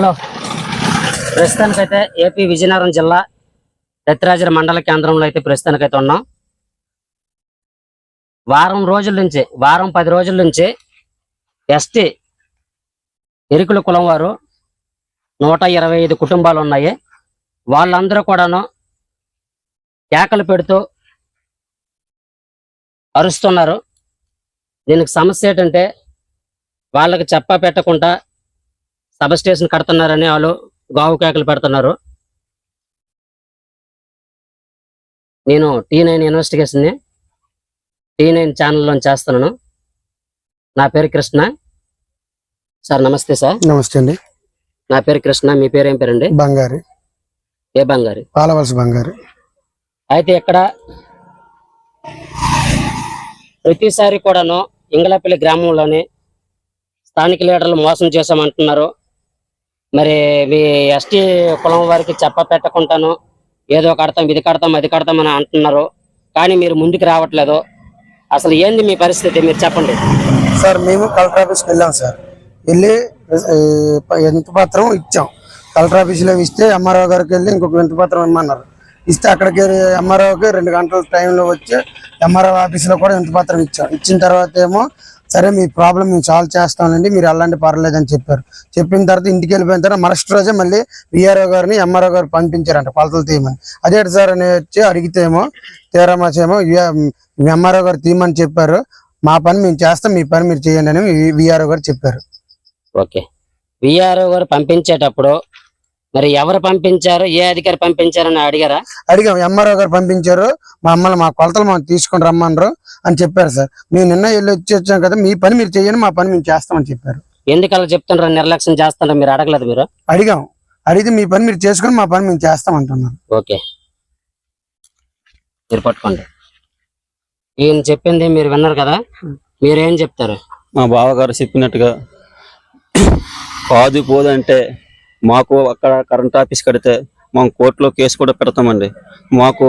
Hello. ప్రస్తుతానికైతే AP Vizianagaram జిల్లా దత్తిరాజర మండల కేంద్రంలో అయితే ప్రస్తుతానికైతే ఉన్నాం. వారం రోజుల నుంచి వారం పది రోజుల నుంచి ఎస్టీ ఎరుకుల కులం వారు నూట ఇరవై ఐదు కుటుంబాలు ఉన్నాయి. వాళ్ళందరూ కూడాను కేకలు పెడుతూ అరుస్తున్నారు. దీనికి సమస్య ఏంటంటే వాళ్ళకి చెప్ప పెట్టకుండా సబ్ స్టేషన్ కడుతున్నారని వాళ్ళు గావు కేకలు పెడుతున్నారు. నేను టీ నైన్ ఇన్వెస్టిగేషన్ని టీ నైన్ ఛానల్లో చేస్తున్నాను. నా పేరు కృష్ణ. సార్ నమస్తే సార్. నమస్తే అండి. నా పేరు కృష్ణ మీ పేరు ఏం పేరండి? బంగారి. ఏ బంగారి? పాలవలస బంగారి. అయితే ఇక్కడ ప్రతిసారి కూడాను ఇంగళపల్లి గ్రామంలోని స్థానిక లీడర్లు మోసం చేశామంటున్నారు. మరి మీ ఎస్టీ కులం వారికి చెప్ప పెట్టకుండాను ఏదో కడతాం ఇది కడతాం అది కడతాం అని అంటున్నారు. కానీ మీరు ముందుకు రావట్లేదు. అసలు ఏంది మీ పరిస్థితి? మీరు చెప్పండి. సార్ మేము కలెక్టర్ ఆఫీస్కి వెళ్ళాం సార్. వెళ్ళి ఎంత పత్రం ఇచ్చాం. కలెక్టర్ ఆఫీస్లో ఇస్తే ఎంఆర్ఓ గారికి వెళ్ళి ఇంకొక వింత పత్రం ఇమ్మన్నారు. ఇస్తే అక్కడికి ఎంఆర్ఓకి రెండు గంటల టైంలో వచ్చి ఎంఆర్ఓ ఆఫీస్లో కూడా వింత పత్రం ఇచ్చాం. ఇచ్చిన తర్వాత ఏమో సరే మీ ప్రాబ్లం మేము సాల్వ్ చేస్తామండి మీరు వెళ్ళండి పర్లేదు అని చెప్పారు. చెప్పిన తర్వాత ఇంటికి వెళ్ళిపోయిన తర్వాత మరస్ట్ రోజే మళ్ళీ విఆర్ఓ గారిని ఎంఆర్ఓ గారు పంపించారంట కొలతలు తీయమని. అదేంటి సార్ అని వచ్చి అడిగితేమో తీరమాసేమో ఎంఆర్ఓ గారు తీయమని చెప్పారు. మా పని మేము చేస్తాం మీ పని మీరు చేయండి అని విఆర్ఓ గారు చెప్పారు. ఓకే. విఆర్ఓ గారు పంపించేటప్పుడు మరి ఎవరు పంపించారు? ఏ అధికారి పంపించారని అడిగారా? అడిగాం. ఎంఆర్ఓ గారు పంపించారు. మమ్మల్ని మా కొలతలు మనం తీసుకొని రమ్మన్నారు అని చెప్పారు సార్. మేము నిన్న వెళ్ళి వచ్చి వచ్చాం కదా మీ పని మీరు చేయండి మా పని మేము చేస్తామని చెప్పారు. ఎందుకు అలా చెప్తున్నారు నిర్లక్ష్యం చేస్తున్నారు మీరు అడగలేదు మీరు? అడిగాం. అడిగితే మీ పని మీరు చేసుకొని మా పని మేము చేస్తాం అంటున్నారు ఓకే. మీరు పట్టుకోండి. ఈయన చెప్పింది మీరు విన్నారు కదా? మీరేం చెప్తారు? మా బావగారు చెప్పినట్టుగా కాదు పోదంటే మాకు అక్కడ కరెంట్ ఆఫీస్ కడితే మేము కోర్టులో కేసు కూడా పెడతామండి. మాకు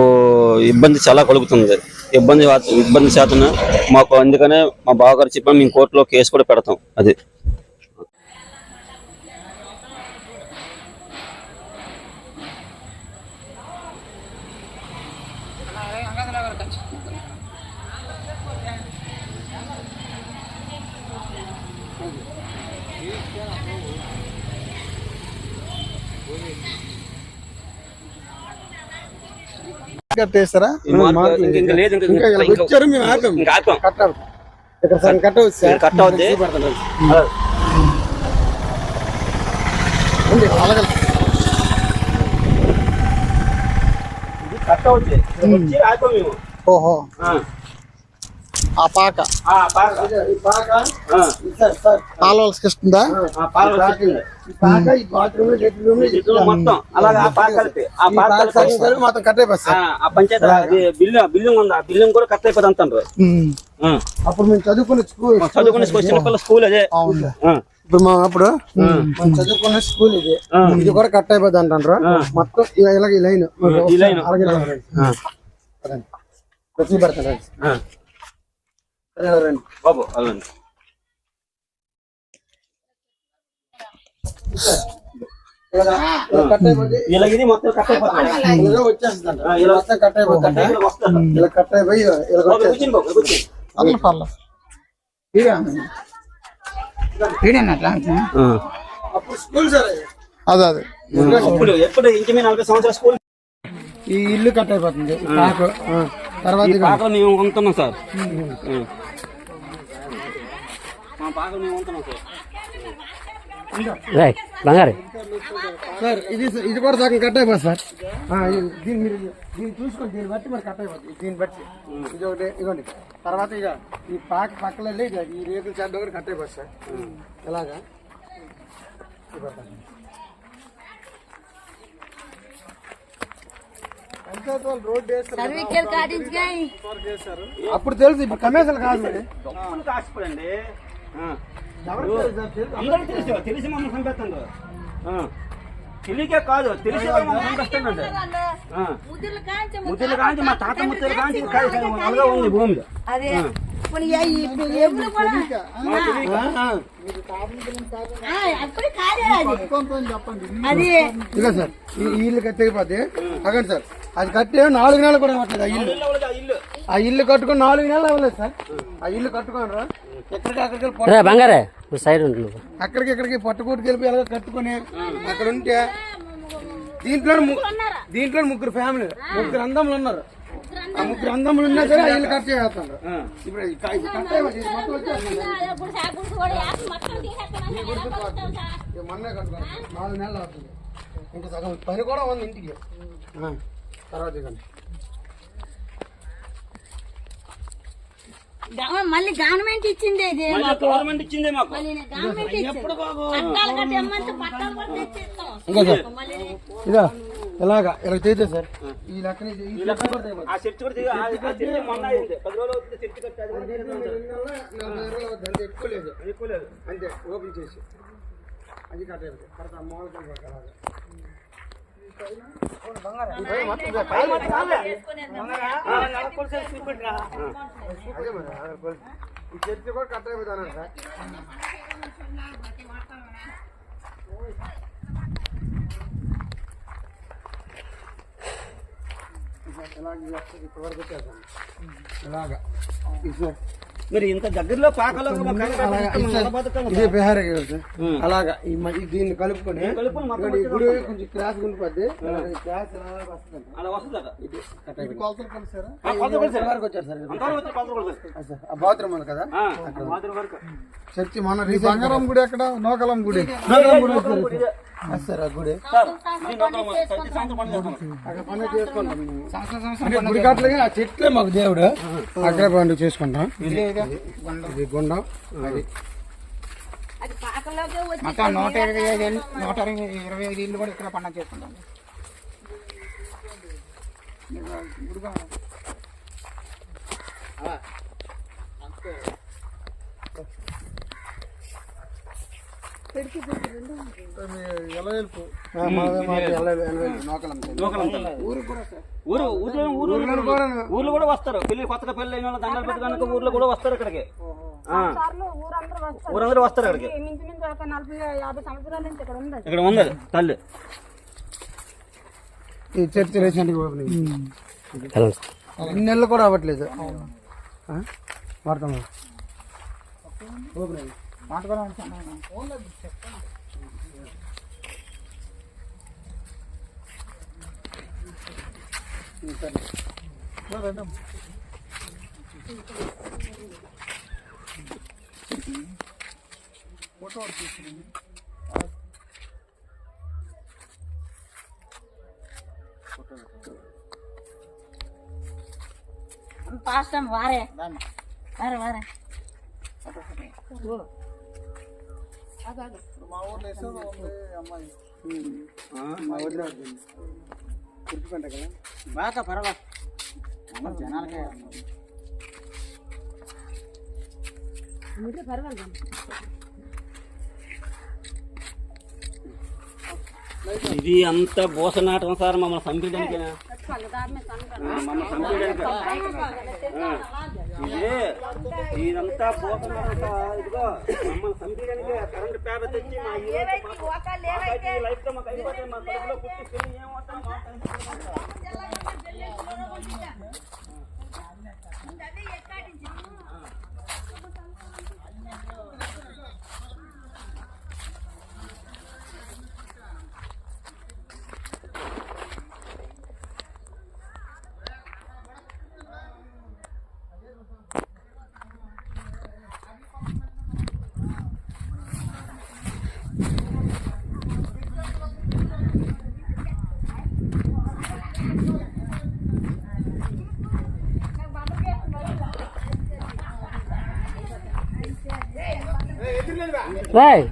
ఇబ్బంది చాలా కలుగుతుంది. ఇబ్బంది ఇబ్బంది శాతం మాకు అందుకనే మా బావగారు చెప్పాం మేము కోర్టులో కేసు కూడా పెడతాం. అది. కట్టేస్తారా ఇంక- లేదు, ఇంక- వచ్చారు మేము ఆపాం. ఇంకా ఆపాం. కట్టాలి. ఇక్కడ సగం కట్. ఉంది, అలాగే. కట్ మేము. ఓహో ఆ. ఆ పాక. ఆ, పాక. ఈ పాక ఆ. Sir sir. పాలవలసకి ఇస్తుందా ఆ, పాక ఈ బాత్రూమ్ బెడ్రూమ్ ఇద్దరు మొత్తం. అలాగే ఆ పాక కలిపి ఆ పాక కలిపి. మొత్తం ఆ, సార్. ఆ పంచాయతీ బిల్లు బిల్డింగ్ ఉంది. ఆ బిల్డింగ్ కూడా కట్ అయిపోతుంది అంటారు. అప్పుడు మేము చదువుకున్న స్కూల్ చదువుకునే స్కూల్ చిన్నపిల్ల స్కూల్ అదే. ఇప్పుడు మా అప్పుడు మనం చదువుకున్న స్కూల్ ఇది. ఇది కూడా కట్ అయిపోద్ది అంటారు. మొత్తం ఇలా ఇలా ఈ లైన్. ఈ లైన్. అలాగే. ప్రతి పెడతాను రండి. బాబు అలాండి ఇలా ఇది మొత్తం కట్ అయిపోతుంది ఇలా వచ్చేస్తుందంట ఇలా మొత్తం కట్ ఇలా కట్ అయిపోయి ఇలా వచ్చేస్తుంది అది. అదే ఎప్పుడు ఇంటి నలభై సంవత్సరాల స్కూల్ ఈ ఇల్లు కట్ అయిపోతుంది. ఆ. తర్వాత. పాకలు మేము సార్. ఆ. మా పాకలు మేము ఉంటున్నాం సార్. రేయ్, బంగారు. సార్ ఇది ఇది కూడా సగం కట్ అయిపోతుంది సార్. దీన్ని మీరు దీన్ని చూసుకోండి దీన్ని బట్టి మరి కట్ అయిపోతుంది. దీన్ని బట్టి. ఇది ఒకటి ఇదిగోండి. తర్వాత ఇక ఈ పాక పక్కన వెళ్ళి ఈ రేకుల చెడ్డ కూడా కట్ అయిపోతుంది సార్. ఎలాగా పంచాయతీ వాళ్ళు రోడ్డు వేస్తారు సర్వీకెల్ అప్పుడు తెలుసు ఇప్పుడు కమిషన్ కాదు. డబ్బులు కాసిపోయండి. తెలుసు? తెలుసు. మమ్మల్ని. తెలియకే కాదు తెలిసి మమ్మల్ని. ముద్దులు కాంచి మా తాత ముద్దులు కాంచి అలాగే ఉంది భూమి అదే. సార్ ఇల్లు తెగిపోతే అగండి సార్. అది కట్టే నాలుగు నెలలు కూడా అవ్వట్లేదు ఆ ఇల్లు. ఆ ఇల్లు. కట్టుకుని నాలుగు నెలలు అవ్వలేదు సార్. ఆ ఇల్లు కట్టుకోండి రా. ఎక్కడికి అక్కడికి వెళ్ళి పొట్ట- రే బంగారే నువ్వు సైడ్ ఉండు నువ్వు. అక్కడికి ఇక్కడికి పట్టుకోటికి వెళ్ళి ఎలాగో కట్టుకుని అక్కడ ఉంటే దీంట్లో దీంట్లో ముగ్గురు ఫ్యామిలీ ముగ్గురు అందములు ఉన్నారు. ఆ ముగ్గురు అందములు ఉన్నా సరే ఆ ఇల్లు కట్ చేస్తున్నారు ఇప్పుడు కట్ మొన్నే నాలుగు నెలలు అవుతుంది. ఇంకా సగం పని కూడా ఉంది ఇంటికి. తర్వాత మళ్ళీ గవర్నమెంట్ ఇచ్చింది ఇది. గవర్నమెంట్ ఇచ్చిందే మాకు. గవర్నమెంట్ పట్టాలు పట్టాలు కూడా ఇంకా సార్. మళ్ళీ ఇదా ఇలాగా ఇలా చేస్తే సార్. ఈ లెక్కన. ఆ చర్చి కూడా. అంతే లేదు. అంతే ఓపెన్ చేసి. అది కరెక్ట్ అలాగా చర్చి కూడా కట్ అయిపోతాను సార్ ఇలాగ ఇప్పటి వరకు వచ్చేసాను ఇలాగా ఇది సార్ మరి ఇంత దగ్గరలో పాకలో అలాగా ఇది బిహారీ దీన్ని కలుపుకొని కొంచెం క్రాస్ ఉండిపోద్ది క్రాస్ వస్తుంది కొలిసారు. సార్ బాత్రూమ్ ఉంది కదా? ఆ, మాదిరి వరకు. చర్చి మన బంగారం గుడి ఎక్కడ? నోకలం గుడి. నోకలం గుడి సార్. ఆ చెట్లే మాకు దేవుడు. అక్కడే పండుగ చేసుకుంటాం. ఇది గుండం. అది. అది పాకలోకే వచ్చి మొత్తం నూట ఇరవై ఐదు ఏళ్ళు నూట ఇరవై ఇరవై ఐదు ఇల్లు కూడా ఇక్కడ పండుగ చేసుకుంటాం. ఆ, మాదే మాది ఎల్లవేలు, ఎల్లవేలు, నోకలం సార్. ఊరు ఊరు ఊర్లో కూడా వస్తారు పెళ్ళి కొత్తగా పెళ్ళి అయిన వాళ్ళు దండలు పెట్టుకోడానికి ఊర్లో కూడా వస్తారు ఇక్కడికి ఊరందరూ వస్తారు ఇక్కడికి ఇక్కడ ఉంది తల్లి ఈ చర్చి రీసెంట్గా ఓపెన్ అయింది. వెళ్ళండి సార్. ఇన్ని నెలలు కూడా అవ్వట్లేదు ఆ? వాడతామా ఓపెన్ అయింది. మాట కూడా ఉంటాను పాస్టమ్ వారే వారే వారే మా వదిన వచ్చింది. గుర్తుకుంటా కదా? బాగా పర్వాలేదు జనాలకే. ఇది అంత బోస నాటకం సార్ మమ్మల్ని చంపేయడానికి మమ్మల్ని చంపేయడానికి. ఇదే సార్. ఇదిగో మమ్మల్ని చంపేయడానికి కరెంట్ పేపర్ తెచ్చి మా ఈ లైఫ్ మా కడుపులో పుట్టి రాయ్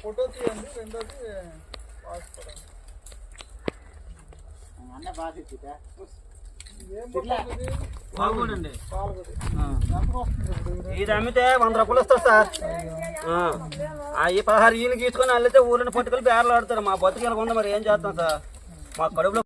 ఫోటోకి అండి రెండోది వాసుకోవడం అన్న బాగా చెప్పిదా బాగుండండి ఇది అమ్మితే వంద రూపాయలు వస్తుంది సార్. ఈ పదహారు ఈయన గీసుకొని అల్లితే ఊరిని పట్టుకొని బేరలు ఆడతారు. మా బతుకు ఉంది మరి ఏం చేస్తాం సార్? మా కడుపులో